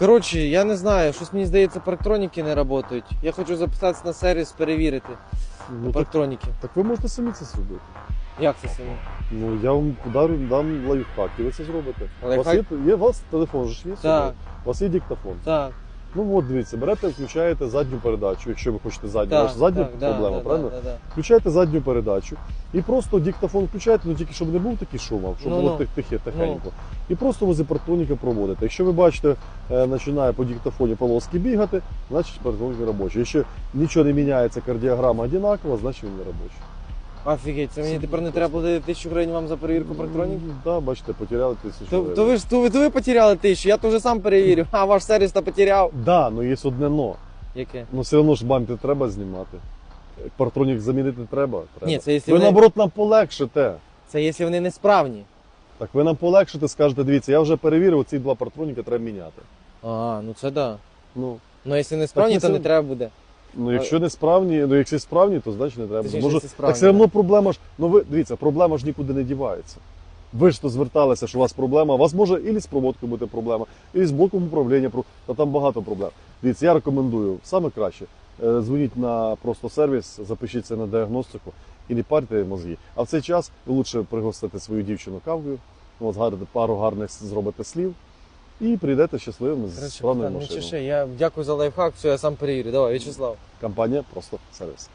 Коротше, я не знаю, щось мені здається, парктроніки не працюють. Я хочу записатися на сервіс, перевірити Ну, так, парктроніки. так ви можете самі це зробити. Як це самі? Ну я вам подарю, дам лайфхак, і ви це зробите. У вас є, є у вас телефон ж є? Так. У вас є диктофон. Так. Ну от дивіться, берете, включаєте задню передачу, якщо ви хочете задню. Так, задня так, проблема, да, правильно? Да, да, да. Включаєте задню передачу і просто диктофон включаєте, ну тільки щоб не був такий шум, а щоб Ну, було ну. тихе, тихенько. І просто возле парктроніка проводите. Якщо ви бачите, е, починає по диктофоні полоски бігати, значить парктронік не робочий. Якщо нічого не міняється, кардіограма одинакова, значить він не робочий. Офігеть, це мені тепер не треба буде тисячу гривень вам за перевірку парктроніків? Так, да, бачите, потеряли тисячу. То, гривень. то ви ж то ви, то ви потеряли тисячу, я то вже сам перевірю, а ваш сервіс то потеряв. Да, ну є одне но. Яке? Ну все одно ж бампи треба знімати. Партронік замінити треба. треба. Ні, це якщо ви вони- наоборот нам полегшите. Це якщо вони несправні. Так ви нам полегшите, скажете, дивіться, я вже перевірив, ці два партроніки треба міняти. А, ну це да. Ну, Ну якщо несправні, Так, то не це- треба буде. Ну якщо не справні, ну якщо справні, то значить не треба. Точніше, Може, якщо справні, так все одно проблема ж. Ну ви дивіться, проблема ж нікуди не дівається. Ви ж то зверталися, що у вас проблема. У вас може і з проводкою бути проблема, і з блоком управління, та там багато проблем. Дивіться, я рекомендую саме краще. е, Дзвоніть на просто сервіс, запишіться на діагностику і не парте мозги. А в цей час ви лучше пригостите свою дівчину кавою, згадати пару гарних зробите слів і прийдете щасливими з Коротше, справною машиною. я дякую за лайфхак, все, я сам перевірю. Давай, В'ячеслав. Компанія просто сервіс.